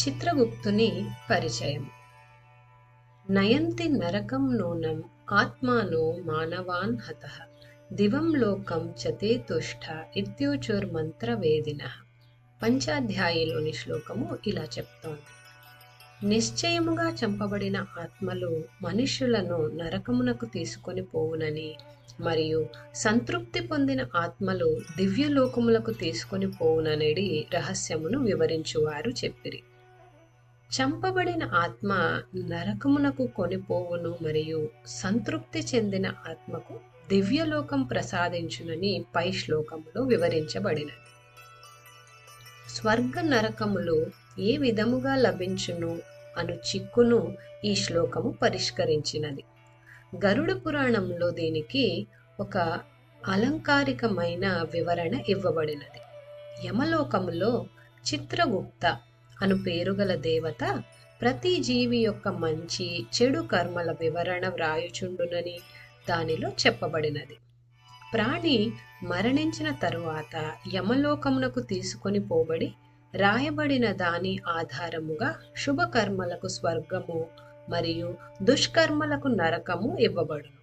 చిత్రగుప్తుని పరిచయం. నయంతి నరకం నూనం ఆత్మానో మానవాన్ హత దివం లోకం చతే తుష్ట ఇత్యూచుర్మంత్రవేదిన పంచాధ్యాయిలోని శ్లోకము ఇలా చెప్తోంది. నిశ్చయముగా చంపబడిన ఆత్మలు మనుష్యులను నరకమునకు తీసుకొని పోవునని మరియు సంతృప్తి పొందిన ఆత్మలు దివ్యలోకములకు తీసుకొని పోవుననేది రహస్యమును వివరించువారు చెప్పిరి. చంపబడిన ఆత్మ నరకమునకు కొనిపోవును మరియు సంతృప్తి చెందిన ఆత్మకు దివ్యలోకం ప్రసాదించునని పై శ్లోకములో వివరించబడినది. స్వర్గ నరకములు ఏ విధముగా లభించును అను చిక్కును ఈ శ్లోకము పరిష్కరించినది. గరుడ పురాణంలో దీనికి ఒక అలంకారికమైన వివరణ ఇవ్వబడినది. యమలోకములో చిత్రగుప్త అను పేరుగల దేవత ప్రతి జీవి యొక్క మంచి చెడు కర్మల వివరణ వ్రాయుచుండునని దానిలో చెప్పబడినది. ప్రాణి మరణించిన తరువాత యమలోకమునకు తీసుకొని పోబడి రాయబడిన దాని ఆధారముగా శుభకర్మలకు స్వర్గము మరియు దుష్కర్మలకు నరకము ఇవ్వబడును.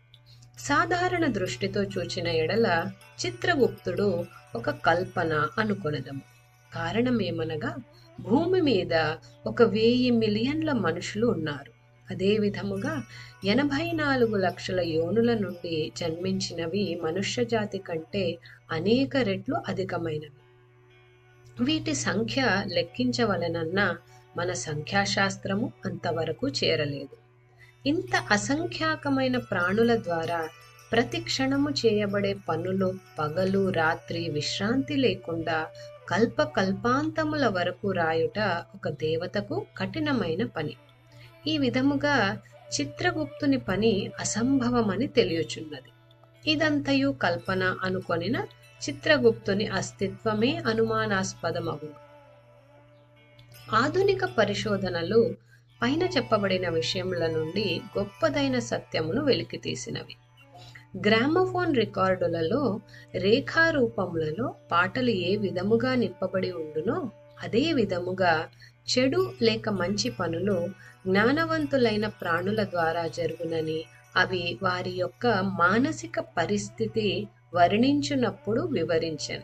సాధారణ దృష్టితో చూచిన ఎడల చిత్రగుప్తుడు ఒక కల్పన అనుకొనదము. కారణం ఏమనగా భూమి మీద ఒక వెయ్యి మిలియన్ల మనుషులు ఉన్నారు. అదే విధముగా ఎనభై నాలుగు లక్షల యోనుల నుండి జన్మించినవి మనుష్య జాతి కంటే అనేక రెట్లు అధికమైనవి. వీటి సంఖ్య లెక్కించవలనన్న మన సంఖ్యాశాస్త్రము అంతవరకు చేరలేదు. ఇంత అసంఖ్యాకమైన ప్రాణుల ద్వారా ప్రతి క్షణము చేయబడే పనులు పగలు రాత్రి విశ్రాంతి లేకుండా కల్ప కల్పాంతముల వరకు రాయుట ఒక దేవతకు కఠినమైన పని. ఈ విధముగా చిత్రగుప్తుని పని అసంభవమని తెలియచున్నది. ఇదంతయు కల్పన అనుకొనిన చిత్రగుప్తుని అస్తిత్వమే అనుమానాస్పదమగు. ఆధునిక పరిశోధనలు పైన చెప్పబడిన విషయముల నుండి గొప్పదైన సత్యమును వెలికితీసినవి. గ్రామఫోన్ రికార్డులలో రేఖారూపములలో పాటలు ఏ విధముగా నింపబడి ఉండునో అదే విధముగా చెడు లేక మంచి పనులు జ్ఞానవంతులైన ప్రాణుల ద్వారా జరుగునని అవి వారి యొక్క మానసిక పరిస్థితి వర్ణించునప్పుడు వివరించను.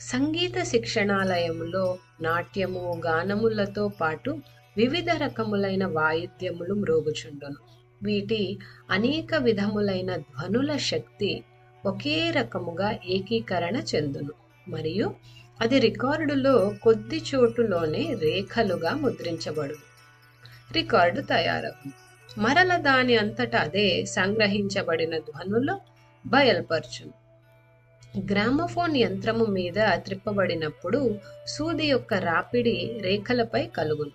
సంగీత శిక్షణాలయములో నాట్యము గానములతో పాటు వివిధ రకములైన వాయిద్యములు మ్రోగుచుండును. వీటి అనేక విధములైన ధ్వనుల శక్తి ఒకే రకముగా ఏకీకరణ చెందును. మరియు అది రికార్డులో కొద్ది చోటులోనే రేఖలుగా ముద్రించబడు రికార్డు తయారవు మరల దాని అంతటా అదే సంగ్రహించబడిన ధ్వనులు బయల్పరచును. గ్రామఫోన్ యంత్రము మీద త్రిప్పబడినప్పుడు సూది యొక్క రాపిడి రేఖలపై కలుగును.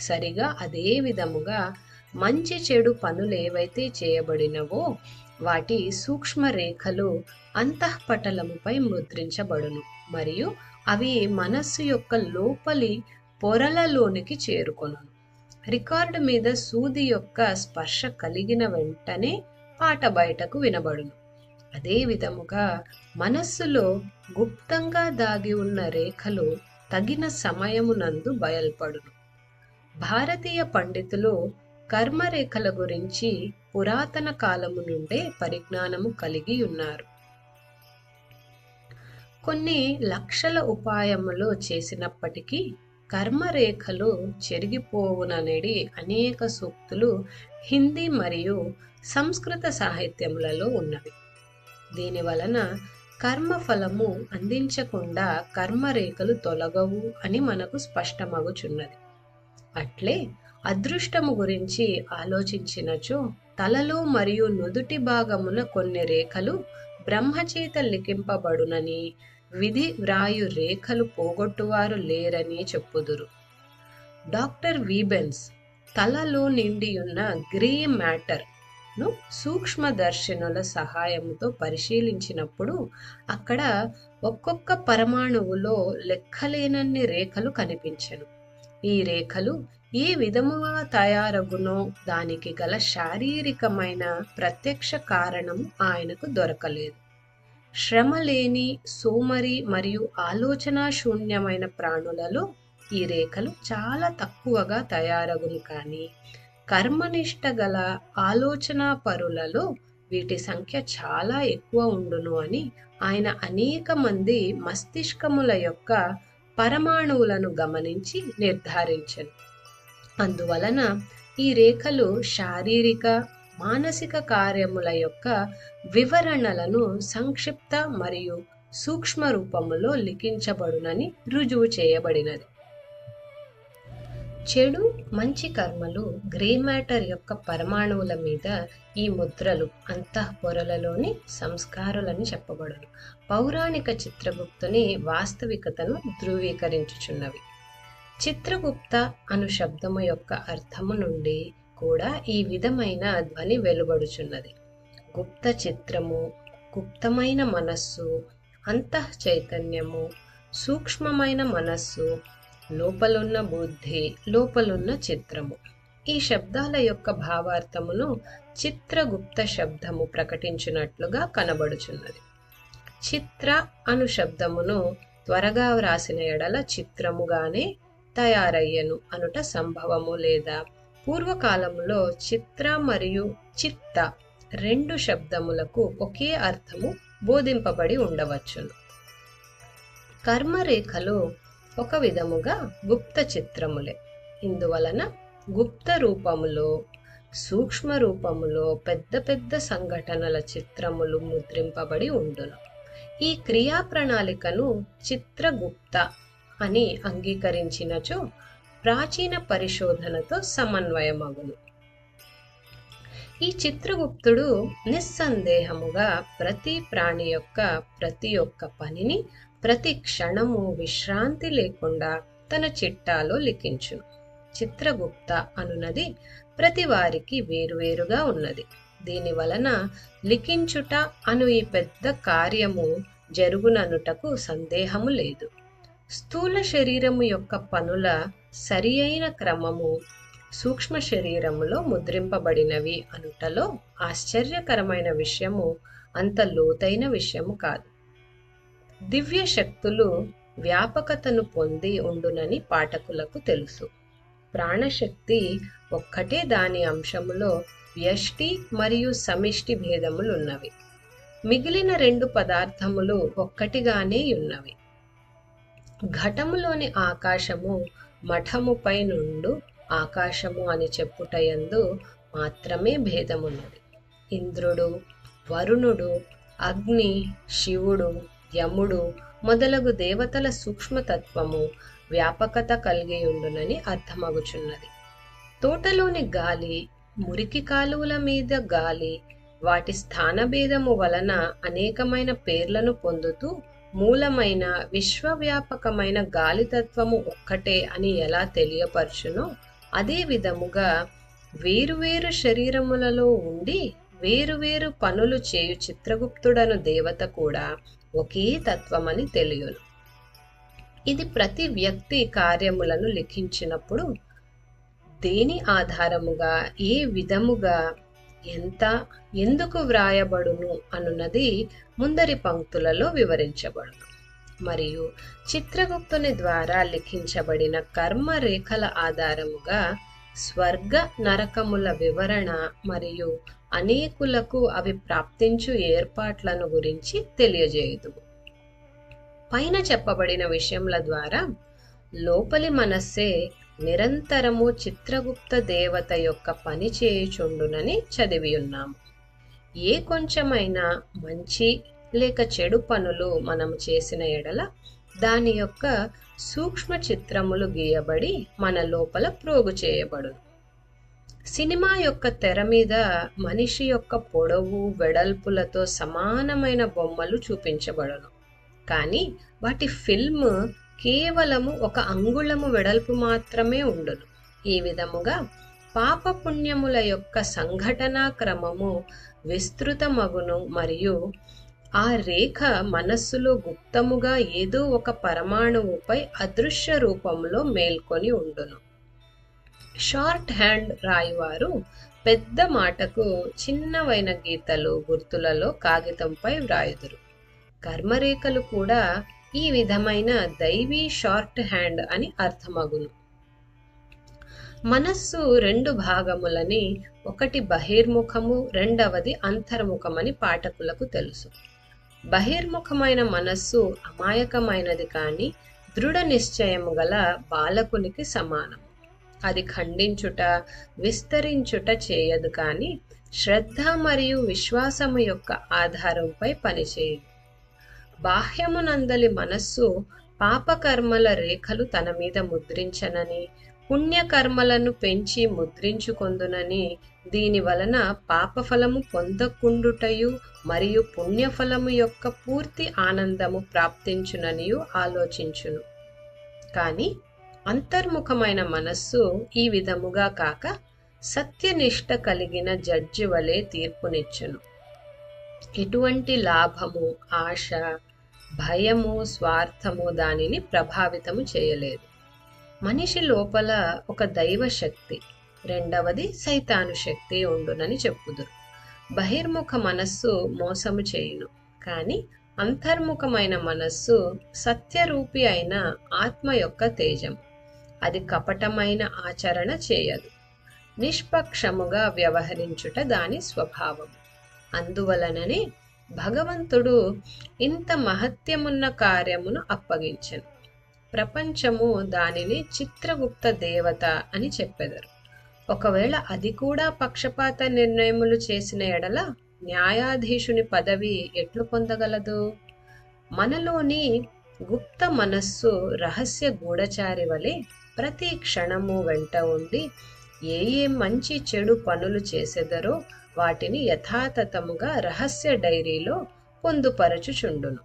సరిగా అదే విధముగా మంచి చెడు పనులు ఏవైతే చేయబడినవో వాటి సూక్ష్మ రేఖలు అంతఃపటలముపై ముద్రించబడును. మరియు అవి మనస్సు యొక్క లోపలి పొరలలోనికి చేరుకొను. రికార్డు మీద సూది యొక్క స్పర్శ కలిగిన వెంటనే పాట బయటకు వినబడును. అదే విధముగా మనస్సులో గుప్తంగా దాగి ఉన్న రేఖలు తగిన సమయమునందు బయల్పడును. భారతీయ పండితులు కర్మరేఖల గురించి పురాతన కాలము నుండే పరిజ్ఞానము కలిగి ఉన్నారు. కొన్ని లక్షల ఉపాయములు చేసినప్పటికీ కర్మరేఖలు చెరిగిపోవుననేది అనేక సూక్తులు హిందీ మరియు సంస్కృత సాహిత్యములలో ఉన్నవి. దీని వలన కర్మఫలము అందించకుండా కర్మరేఖలు తొలగవు అని మనకు స్పష్టమగుచున్నది. అట్లే అదృష్టము గురించి ఆలోచించినచో తలలో మరియు నుదుటి భాగమున కొన్ని రేఖలు బ్రహ్మచేత లిఖింపబడునని విధి వ్రాయు రేఖలు పోగొట్టువారు లేరని చెప్పుదురు. డాక్టర్ వీబెన్స్ తలలో నిండియున్న గ్రే మ్యాటర్ను సూక్ష్మదర్శనుల సహాయంతో పరిశీలించినప్పుడు అక్కడ ఒక్కొక్క పరమాణువులో లెక్కలేనన్ని రేఖలు కనిపించను. ఈ రేఖలు ఏ విధముగా తయారగునో దానికి గల శారీరకమైన ప్రత్యక్ష కారణం ఆయనకు దొరకలేదు. శ్రమ లేని సోమరి మరియు ఆలోచన శూన్యమైన ప్రాణులలో ఈ రేఖలు చాలా తక్కువగా తయారగును కానీ కర్మనిష్ట గల ఆలోచన పరులలో వీటి సంఖ్య చాలా ఎక్కువ ఉండును అని ఆయన అనేక మంది మస్తిష్కముల యొక్క పరమాణువులను గమనించి నిర్ధారించను. అందువలన ఈ రేఖలు శారీరక మానసిక కార్యముల యొక్క వివరణలను సంక్షిప్త మరియు సూక్ష్మ రూపములో లిఖించబడునని రుజువు చేయబడినది. చెడు మంచి కర్మలు గ్రే మ్యాటర్ యొక్క పరమాణువుల మీద ఈ ముద్రలు అంతఃపొరలలోని సంస్కారులని చెప్పబడును. పౌరాణిక చిత్రగుప్తుని వాస్తవికతను ధృవీకరించుచున్నవి. చిత్రగుప్త అను శబ్దము యొక్క అర్థము నుండి కూడా ఈ విధమైన ధ్వని వెలువడుచున్నది. గుప్త చిత్రము గుప్తమైన మనస్సు అంతః చైతన్యము సూక్ష్మమైన మనస్సు లోపలున్న బుద్ధి లోపలున్న చిత్రము. ఈ శబ్దాల యొక్క భావార్థమును చిత్రగుప్త శబ్దము ప్రకటించినట్లుగా కనబడుచున్నది. చిత్ర అను శబ్దమును త్వరగా వ్రాసిన ఎడల చిత్రముగానే తయారయ్యను అనుట సంభవము లేదా? పూర్వకాలములో చిత్ర మరియు చిత్త రెండు శబ్దములకు ఒకే అర్థము బోధింపబడి ఉండవచ్చును. కర్మరేఖలు ఒక విధముగా గుప్త చిత్రములే. ఇందువలన గుప్త రూపములో సూక్ష్మ రూపములో పెద్ద పెద్ద సంఘటనల చిత్రములు ముద్రింపబడి ఉండును. ఈ క్రియా ప్రణాళికను చిత్రగుప్త అని అంగీకరించినచో ప్రాచీన పరిశోధనతో సమన్వయమగును. ఈ చిత్రగుప్తుడు నిస్సందేహముగా ప్రతి ప్రాణి యొక్క ప్రతి ఒక్క పనిని ప్రతి క్షణము విశ్రాంతి లేకుండా తన చిట్టాలో లిఖించును. చిత్రగుప్త అనున్నది ప్రతి వారికి వేరువేరుగా ఉన్నది. దీని వలన లిఖించుట అను ఈ పెద్ద కార్యము జరుగుననుటకు సందేహము లేదు. స్థూల శరీరము యొక్క పనుల సరి అయిన క్రమము సూక్ష్మ శరీరములో ముద్రింపబడినవి అనుటలో ఆశ్చర్యకరమైన విషయము అంత లోతైన విషయము కాదు. దివ్య శక్తులు వ్యాపకతను పొంది ఉండునని పాఠకులకు తెలుసు. ప్రాణశక్తి ఒక్కటే దాని అంశములో వ్యష్టి మరియు సమిష్టి భేదములున్నవి. మిగిలిన రెండు పదార్థములు ఒక్కటిగానే ఉన్నవి. ఘటములోని ఆకాశము మఠముపై నుండు ఆకాశము అని చెప్పుటయందు మాత్రమే భేదమున్నది. ఇంద్రుడు వరుణుడు అగ్ని శివుడు యముడు మొదలగు దేవతల సూక్ష్మతత్వము వ్యాపకత కలిగి ఉండునని అర్థమగుచున్నది. తోటలోని గాలి మురికి కాలువల మీద గాలి వాటి స్థానభేదము వలన అనేకమైన పేర్లను పొందుతూ మూలమైన విశ్వవ్యాపకమైన గాలితత్వము ఒక్కటే అని ఎలా తెలియపరచునో అదే విధముగా వేరువేరు శరీరములలో ఉండి వేరువేరు పనులు చేయు చిత్రగుప్తుడను దేవత కూడా ఒకే తత్వమని తెలియను. ఇది ప్రతి వ్యక్తి కార్యములను లిఖించినప్పుడు దేని ఆధారముగా ఏ విధముగా ఎంత ఎందుకు వ్రాయబడును అనున్నది ముందరి పంక్తులలో వివరించబడును. మరియు చిత్రగుప్తుని ద్వారా లిఖించబడిన కర్మ రేఖల ఆధారముగా స్వర్గ నరకముల వివరణ మరియు అనేకులకు అవి ప్రాప్తించు ఏర్పాట్లను గురించి తెలియజేయదు పైన చెప్పబడిన విషయముల ద్వారా లోపలి మనస్సే నిరంతరము చిత్రగుప్త దేవత యొక్క పని చేయుచుండునని చదివి ఉన్నాము ఏ కొంచెమైనా మంచి లేక చెడు పనులు మనం చేసిన ఎడల దాని యొక్క సూక్ష్మ చిత్రములు గీయబడి మన లోపల ప్రోగు చేయబడును. సినిమా యొక్క తెర మీద మనిషి యొక్క పొడవు వెడల్పులతో సమానమైన బొమ్మలు చూపించబడును. కానీ వాటి ఫిల్మ్ కేవలము ఒక అంగుళము వెడల్పు మాత్రమే ఉండును. ఈ విధముగా పాపపుణ్యముల యొక్క సంఘటనా క్రమము విస్తృతమగును మరియు ఆ రేఖ మనస్సులో గుప్తముగా ఏదో ఒక పరమాణువుపై అదృశ్య రూపంలో మేల్కొని ఉండును. షార్ట్ హ్యాండ్ రాయివారు పెద్ద మాటకు చిన్నవైన గీతలు గుర్తులలో కాగితంపై వ్రాయుదురు. కర్మరేఖలు కూడా ఈ విధమైన దైవీ షార్ట్ హ్యాండ్ అని అర్థమగును. మనస్సు రెండు భాగములని ఒకటి బహిర్ముఖము రెండవది అంతర్ముఖమని పాఠకులకు తెలుసు. బహిర్ముఖమైన మనస్సు అమాయకమైనది కానీ దృఢ నిశ్చయము గల బాలకునికి సమానం. అది ఖండించుట విస్తరించుట చేయదు కానీ శ్రద్ధ మరియు విశ్వాసము యొక్క ఆధారంపై పనిచేయదు బాహ్యమునందలి మనస్సు పాపకర్మల రేఖలు తన మీద ముద్రించనని పుణ్యకర్మలను పెంచి ముద్రించుకొందునని దీని వలన పాపఫలము పొందకుండుటయు మరియు పుణ్యఫలము యొక్క పూర్తి ఆనందము ప్రాప్తించుననియు ఆలోచించును. కానీ అంతర్ముఖమైన మనస్సు ఈ విధముగా కాక సత్యనిష్ట కలిగిన జడ్జి వలె తీర్పునిచ్చును. ఎటువంటి లాభము ఆశ భయము స్వార్థము దానిని ప్రభావితము చేయలేదు. మనిషి లోపల ఒక దైవ శక్తి రెండవది సైతాను శక్తి ఉండునని చెప్పుదురు. బహిర్ముఖ మనస్సు మోసము చేయును కానీ అంతర్ముఖమైన మనస్సు సత్యరూపి అయిన ఆత్మ యొక్క తేజం. అది కపటమైన ఆచరణ చేయదు. నిష్పక్షముగా వ్యవహరించుట దాని స్వభావం అందువలననే భగవంతుడు ఇంత మహత్యమున్న కార్యమును అప్పగించను. ప్రపంచము దానిని చిత్రగుప్త దేవత అని చెప్పెదరు. ఒకవేళ అది కూడా పక్షపాత నిర్ణయములు చేసిన ఎడల న్యాయాధీశుని పదవి ఎట్లు పొందగలదు? మనలోని గుప్త మనస్సు రహస్య గూఢచారి వలె ప్రతి క్షణము వెంట ఉండి ఏ ఏ మంచి చెడు పనులు చేసెదరో వాటిని యథాతథముగా రహస్య డైరీలో పొందుపరచుచుండును.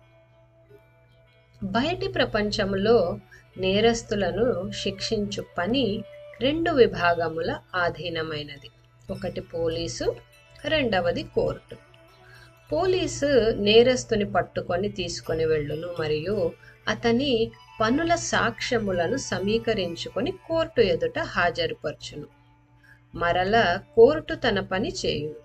బయటి ప్రపంచములో నేరస్తులను శిక్షించు పని రెండు విభాగముల ఆధీనమైనది. ఒకటి పోలీసు రెండవది కోర్టు. పోలీసు నేరస్తుని పట్టుకొని తీసుకొని వెళ్ళును మరియు అతని పనుల సాక్ష్యములను సమీకరించుకొని కోర్టు ఎదుట హాజరుపరచును. మరల కోర్టు తన పని చేయు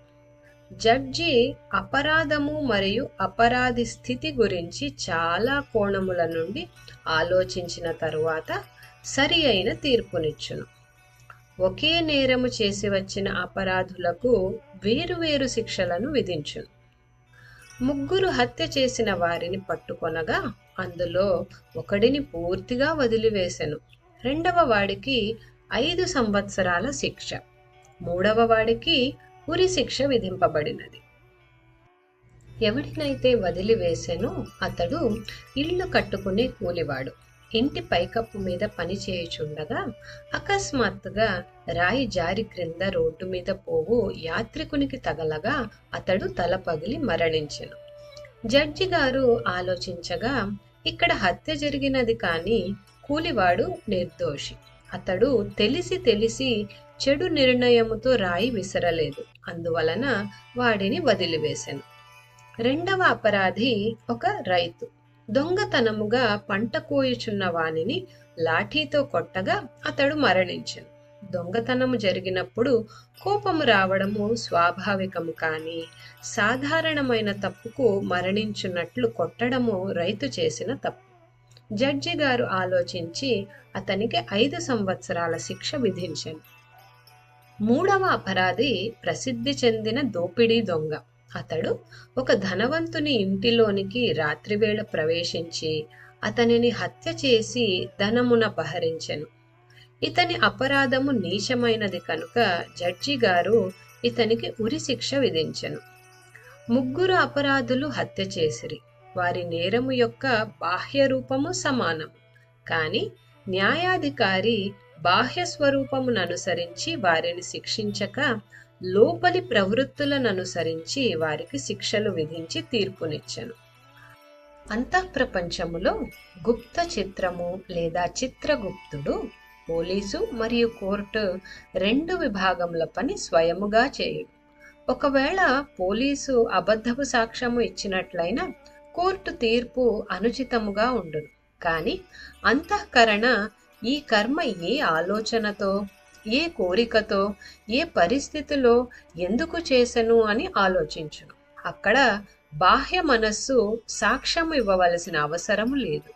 జడ్జి అపరాధము మరియు అపరాధి స్థితి గురించి చాలా కోణముల నుండి ఆలోచించిన తరువాత సరి అయిన తీర్పునిచ్చును. ఒకే నేరము చేసి వచ్చిన అపరాధులకు వేరువేరు శిక్షలను విధించును. ముగ్గురు హత్య చేసిన వారిని పట్టుకొనగా అందులో ఒకడిని పూర్తిగా వదిలివేశెను రెండవ వాడికి ఐదు సంవత్సరాల శిక్ష. మూడవ వాడికి ఉరి శిక్ష విధింపబడినది. ఎవడినైతే వదిలివేసెనో అతడు ఇల్లు కట్టుకునే కూలివాడు. ఇంటి పైకప్పు మీద పనిచేయుచుండగా అకస్మాత్తుగా రాయి జారి క్రింద రోడ్డు మీద పోవు యాత్రికునికి తగలగా అతడు తల పగిలి మరణించెను. జడ్జి గారు ఆలోచించగా ఇక్కడ హత్య జరిగినది కానీ కూలివాడు నిర్దోషి. అతడు తెలిసి తెలిసి చెడు నిర్ణయముతో రాయి విసరలేదు. అందువలన వాడిని వదిలివేశాను రెండవ అపరాధి ఒక రైతు. దొంగతనముగా పంట కోయుచున్న వానిని లాఠీతో కొట్టగా అతడు మరణించను. దొంగతనము జరిగినప్పుడు కోపము రావడము స్వాభావికము కానీ సాధారణమైన తప్పుకు మరణించున్నట్లు కొట్టడము రైతు చేసిన తప్పు. జడ్జి గారు ఆలోచించి అతనికి ఐదు సంవత్సరాల శిక్ష విధించాను. మూడవ అపరాధి ప్రసిద్ధి చెందిన దోపిడీ దొంగ. అతడు ఒక ధనవంతుని ఇంటిలోనికి రాత్రివేళ ప్రవేశించి అతనిని హత్య చేసి ధనమున పహరించెను. ఇతని అపరాధము నీచమైనది కనుక జడ్జి గారు ఇతనికి ఉరి శిక్ష విధించెను. ముగ్గురు అపరాధులు హత్య చేసిరి. వారి నేరము యొక్క బాహ్య రూపము సమానం. కానీ న్యాయాధికారి బాహ్య స్వరూపమును అనుసరించి వారిని శిక్షించక లోపలి ప్రవృత్తులను అనుసరించి వారికి శిక్షలు విధించి తీర్పునిచ్చను. అంతఃప్రపంచములో గుప్త చిత్రము లేదా చిత్రగుప్తుడు పోలీసు మరియు కోర్టు రెండు విభాగముల పని స్వయముగా చేయుడు ఒకవేళ పోలీసు అబద్ధపు సాక్ష్యము ఇచ్చినట్లయినా కోర్టు తీర్పు అనుచితముగా ఉండును. కానీ అంతఃకరణ ఈ కర్మ ఏ ఆలోచనతో ఏ కోరికతో ఏ పరిస్థితిలో ఎందుకు చేసెను అని ఆలోచించును. అక్కడ బాహ్య మనస్సు సాక్ష్యం ఇవ్వవలసిన అవసరం లేదు.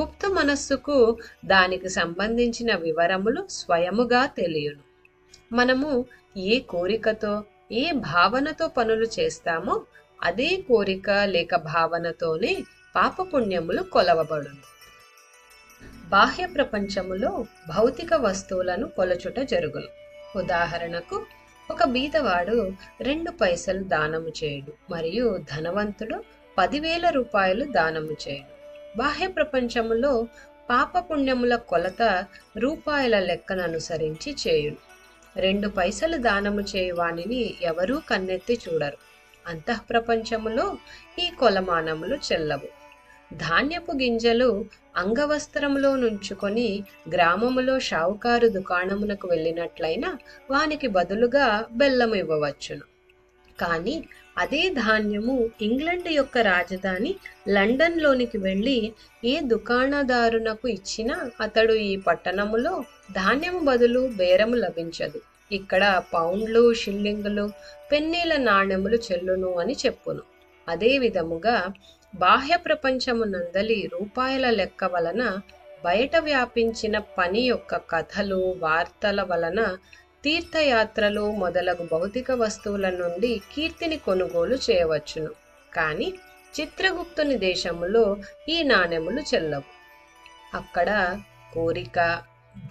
గుప్త మనస్సుకు దానికి సంబంధించిన వివరములు స్వయముగా తెలియను. మనము ఏ కోరికతో ఏ భావనతో పనులు చేస్తామో అదే కోరిక లేక భావనతోనే పాపపుణ్యములు కొలవబడును. బాహ్య ప్రపంచములో భౌతిక వస్తువులను కొలచుట జరుగును. ఉదాహరణకు ఒక బీదవాడు రెండు పైసలు దానము చేయడు మరియు ధనవంతుడు పదివేల రూపాయలు దానము చేయడు. బాహ్య ప్రపంచములో పాపపుణ్యముల కొలత రూపాయల లెక్కను అనుసరించి చేయుడు రెండు పైసలు దానము చేయువానిని ఎవరూ కన్నెత్తి చూడరు. అంతఃప్రపంచములో ఈ కొలమానములు చెల్లవు. ధాన్యపు గింజలు అంగవస్త్రములో నుంచుకొని గ్రామములో షావుకారు దుకాణమునకు వెళ్ళినట్లయినా వానికి బదులుగా బెల్లం ఇవ్వవచ్చును. కానీ అదే ధాన్యము ఇంగ్లండ్ యొక్క రాజధాని లండన్లోనికి వెళ్ళి ఏ దుకాణదారునకు ఇచ్చినా అతడు ఈ పట్టణములో ధాన్యము బదులు బేరము లభించదు. ఇక్కడ పౌండ్లు షిల్లింగులు పెన్నీల నాణెములు చెల్లును అని చెప్పును. అదే విధముగా బాహ్య ప్రపంచమునందలి రూపాయల లెక్క వలన బయట వ్యాపించిన పని యొక్క కథలు వార్తల వలన తీర్థయాత్రలు మొదలగు భౌతిక వస్తువుల నుండి కీర్తిని కొనుగోలు చేయవచ్చును. కానీ చిత్రగుప్తుని దేశములో ఈ నాణెములు చెల్లవు. అక్కడ కోరిక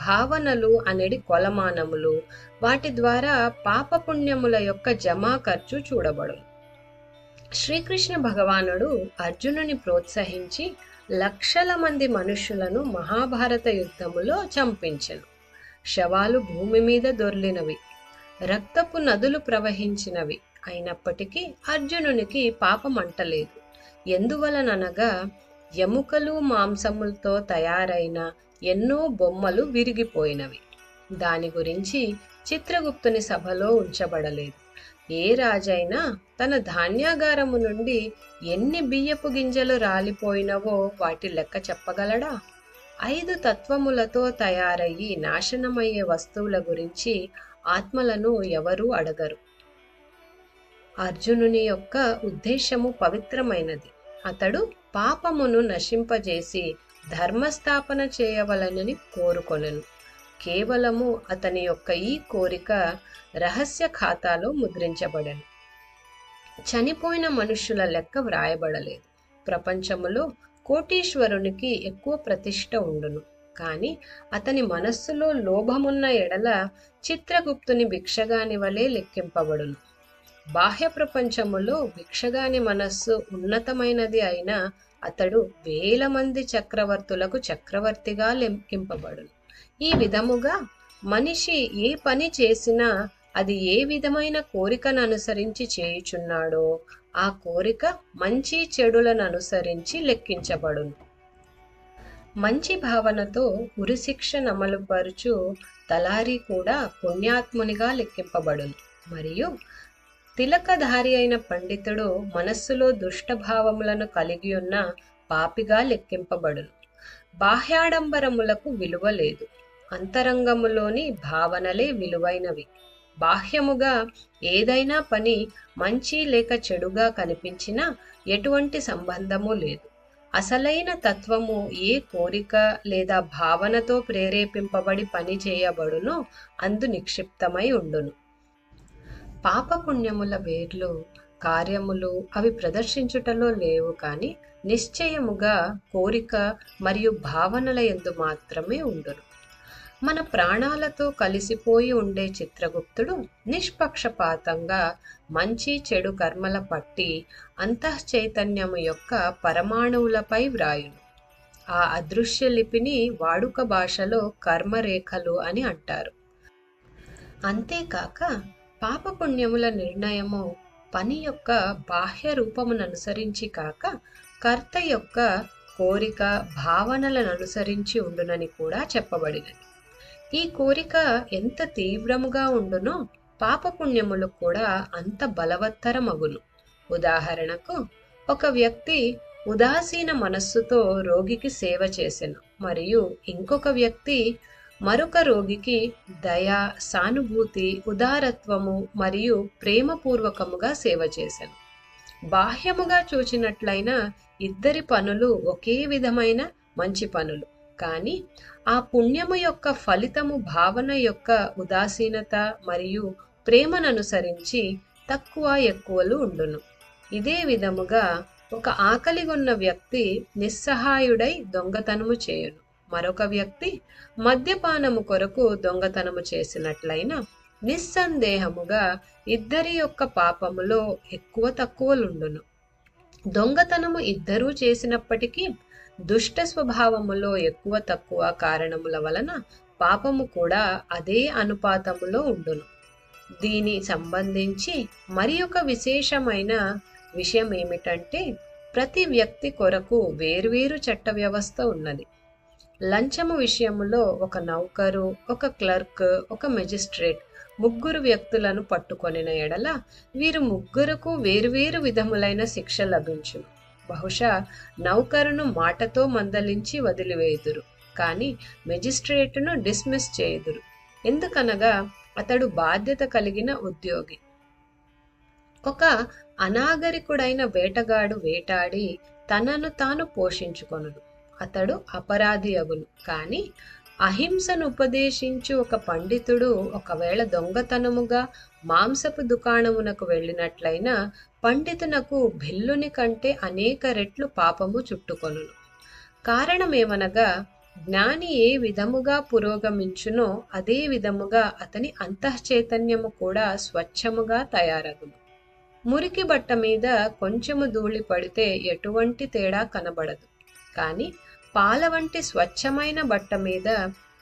భావనలు అనేది కొలమానములు వాటి ద్వారా పాపపుణ్యముల యొక్క జమా ఖర్చు చూడబడును. శ్రీకృష్ణ భగవానుడు అర్జునుని ప్రోత్సహించి లక్షల మంది మనుషులను మహాభారత యుద్ధములో చంపించను. శవాలు భూమి మీద దొర్లినవి. రక్తపు నదులు ప్రవహించినవి. అయినప్పటికీ అర్జునునికి పాపం అంటలేదు. ఎందువలననగా ఎముకలు మాంసములతో తయారైన ఎన్నో బొమ్మలు విరిగిపోయినవి. దాని గురించి చిత్రగుప్తుని సభలో ఉంచబడలేదు. ఏ రాజైనా తన ధాన్యాగారము నుండి ఎన్ని బియ్యపు గింజలు రాలిపోయినవో వాటి లెక్క చెప్పగలడా? ఐదు తత్వములతో తయారయ్యి నాశనమయ్యే వస్తువుల గురించి ఆత్మలను ఎవరూ అడగరు. అర్జునుని యొక్క ఉద్దేశము పవిత్రమైనది. అతడు పాపమును నశింపజేసి ధర్మస్థాపన చేయవలనని కోరుకొనను. కేవలము అతని యొక్క ఈ కోరిక రహస్య ఖాతాలో ముద్రించబడను. చనిపోయిన మనుష్యుల లెక్క వ్రాయబడలేదు. ప్రపంచములో కోటీశ్వరునికి ఎక్కువ ప్రతిష్ట ఉండును. కానీ అతని మనస్సులో లోభమున్న ఎడల చిత్రగుప్తుని భిక్షగాని వలె లెక్కింపబడును. బాహ్య ప్రపంచములో భిక్షగాని మనస్సు ఉన్నతమైనది అయినా అతడు వేల మంది చక్రవర్తులకు చక్రవర్తిగా లెక్కింపబడును. ఈ విధముగా మనిషి ఏ పని చేసినా అది ఏ విధమైన కోరికను అనుసరించి చేయుచున్నాడో ఆ కోరిక మంచి చెడులను అనుసరించి లెక్కించబడును. మంచి భావనతో ఉరిశిక్షను అమలుపరుచు తలారి కూడా పుణ్యాత్మునిగా లెక్కింపబడును. మరియు తిలకధారి అయిన పండితుడు మనస్సులో దుష్టభావములను కలిగి ఉన్న పాపిగా లెక్కింపబడును. బాహ్యాడంబరములకు విలువ లేదు. అంతరంగములోని భావనలే విలువైనవి. బాహ్యముగా ఏదైనా పని మంచి లేక చెడుగా కనిపించినా ఎటువంటి సంబంధము లేదు. అసలైన తత్వము ఏ కోరిక లేదా భావనతో ప్రేరేపింపబడి పని చేయబడునో అందు నిక్షిప్తమై ఉండును. పాపపుణ్యముల వేర్లు కార్యములు అవి ప్రదర్శించుటలో లేవు కానీ నిశ్చయముగా కోరిక మరియు భావనల ఎందు మాత్రమే ఉండును. మన ప్రాణాలతో కలిసిపోయి ఉండే చిత్రగుప్తుడు నిష్పక్షపాతంగా మంచి చెడు కర్మల పట్టి అంతఃచైతన్యము యొక్క పరమాణువులపై వ్రాయును. ఆ అదృశ్య లిపిని వాడుక భాషలో కర్మరేఖలు అని అంటారు. అంతేకాక పాపపుణ్యముల నిర్ణయము పని యొక్క బాహ్య రూపమును అనుసరించి కాక కర్త యొక్క కోరిక భావనలను అనుసరించి ఉండునని కూడా చెప్పబడినది. ఈ కోరిక ఎంత తీవ్రముగా ఉండునో పాపపుణ్యములు కూడా అంత బలవత్తరమగును. ఉదాహరణకు ఒక వ్యక్తి ఉదాసీన మనస్సుతో రోగికి సేవ చేసెను మరియు ఇంకొక వ్యక్తి మరొక రోగికి దయ సానుభూతి ఉదారత్వము మరియు ప్రేమపూర్వకముగా సేవ చేశాను బాహ్యముగా చూచినట్లయినా ఇద్దరి పనులు ఒకే విధమైన మంచి పనులు. కానీ ఆ పుణ్యము యొక్క ఫలితము భావన యొక్క ఉదాసీనత మరియు ప్రేమను అనుసరించి తక్కువ ఎక్కువలు ఉండును. ఇదే విధముగా ఒక ఆకలిగొన్న వ్యక్తి నిస్సహాయుడై దొంగతనము చేయును. మరొక వ్యక్తి మద్యపానము కొరకు దొంగతనము చేసినట్లయినా నిస్సందేహముగా ఇద్దరి యొక్క పాపములో ఎక్కువ తక్కువలుండును. దొంగతనము ఇద్దరూ చేసినప్పటికీ దుష్ట స్వభావములో ఎక్కువ తక్కువ కారణముల వలన పాపము కూడా అదే అనుపాతములో ఉండును. దీని సంబంధించి మరి ఒక విశేషమైన విషయం ఏమిటంటే ప్రతి వ్యక్తి కొరకు వేర్వేరు చట్ట వ్యవస్థ ఉన్నది. లంచము విషయములో ఒక నౌకరు ఒక క్లర్క్ ఒక మెజిస్ట్రేట్ ముగ్గురు వ్యక్తులను పట్టుకొనిన ఎడల వీరు ముగ్గురకు వేరువేరు విధములైన శిక్ష లభించు బహుశా నౌకరును మాటతో మందలించి వదిలివేయుదురు కానీ మెజిస్ట్రేటును డిస్మిస్ చేయుదురు. ఎందుకనగా అతడు బాధ్యత కలిగిన ఉద్యోగి. ఒక అనాగరికుడైన వేటగాడు వేటాడి తనను తాను పోషించుకొనుడు. అతడు అపరాధి అగును. కానీ అహింసను ఉపదేశించు ఒక పండితుడు ఒకవేళ దొంగతనముగా మాంసపు దుకాణమునకు వెళ్ళినట్లయినా పండితునకు భిల్లుని కంటే అనేక రెట్లు పాపము చుట్టుకొను కారణమేమనగా జ్ఞాని ఏ విధముగా పురోగమించునో అదే విధముగా అతని అంతఃచైతన్యము కూడా స్వచ్ఛముగా తయారగును. మురికి బట్ట మీద కొంచెము ధూళి పడితే ఎటువంటి తేడా కనబడదు. కానీ పాల వంటి స్వచ్ఛమైన బట్ట మీద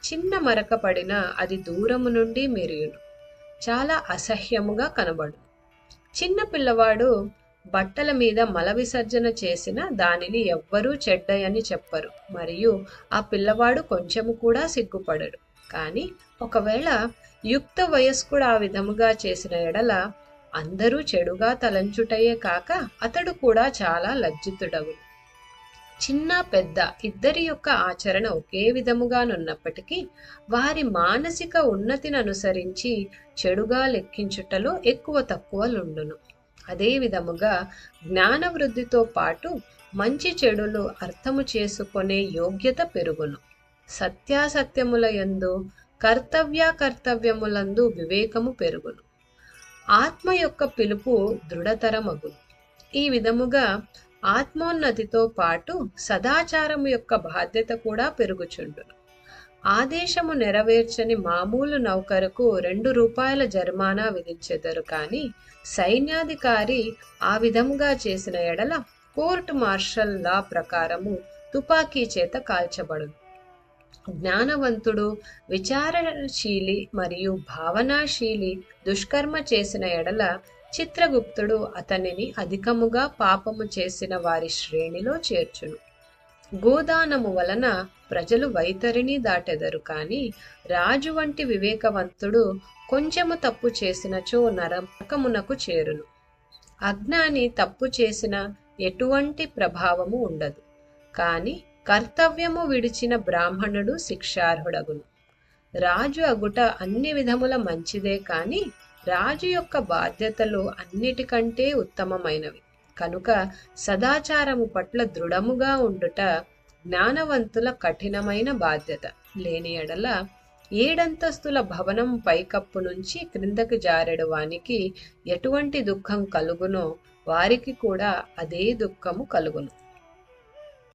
చిన్న మరక పడినా అది దూరము నుండి మెరియును. చాలా అసహ్యముగా కనబడు. చిన్న పిల్లవాడు బట్టల మీద మల విసర్జన చేసిన దానిని ఎవ్వరూ చెడ్డయని చెప్పరు. మరియు ఆ పిల్లవాడు కొంచెము కూడా సిగ్గుపడడు. కానీ ఒకవేళ యుక్త వయస్కుడు ఆ విధముగా చేసిన ఎడల అందరూ చెడుగా తలంచుటయే కాక అతడు కూడా చాలా లజ్జితుడవును చిన్న పెద్ద ఇద్దరి యొక్క ఆచరణ ఒకే విధముగానున్నప్పటికీ వారి మానసిక ఉన్నతిని అనుసరించి చెడుగా లెక్కించుటలో ఎక్కువ తక్కువలుండును. అదే విధముగా జ్ఞాన వృద్ధితో పాటు మంచి చెడులు అర్థము చేసుకునే యోగ్యత పెరుగును. సత్యాసత్యముల యందు కర్తవ్య కర్తవ్యములందు వివేకము పెరుగును. ఆత్మ యొక్క పిలుపు దృఢతరమగును. ఈ విధముగా ఆత్మోన్నతితో పాటు సదాచారము యొక్క బాధ్యత కూడా పెరుగుచుండును ఆదేశము నెరవేర్చని మామూలు నౌకరుకు రెండు రూపాయల జరిమానా విధించెదరు కానీ సైన్యాధికారి ఆ విధంగా చేసిన ఎడల కోర్టు మార్షల్ లా ప్రకారము తుపాకీ చేత కాల్చబడు జ్ఞానవంతుడు విచారశీలి మరియు భావనాశీలి దుష్కర్మ చేసిన ఎడల చిత్రగుప్తుడు అతనిని అధికముగా పాపము చేసిన వారి శ్రేణిలో చేర్చును. గోదానము వలన ప్రజలు వైతరిని దాటెదరు కాని రాజు వంటి వివేకవంతుడు కొంచెము తప్పు చేసినచో నరకమునకు చేరును. అజ్ఞాని తప్పు చేసిన ఎటువంటి ప్రభావము ఉండదు. కాని కర్తవ్యము విడిచిన బ్రాహ్మణుడు శిక్షార్హుడగును. రాజు అగుట అన్ని విధముల మంచిదే కాని రాజు యొక్క బాధ్యతలు అన్నిటికంటే ఉత్తమమైనవి. కనుక సదాచారము పట్ల దృఢముగా ఉండుట జ్ఞానవంతుల కఠినమైన బాధ్యత. లేని ఎడల ఏడంతస్తుల భవనం పైకప్పు నుంచి క్రిందకు జారెడు వానికి ఎటువంటి దుఃఖం కలుగునో వారికి కూడా అదే దుఃఖము కలుగును.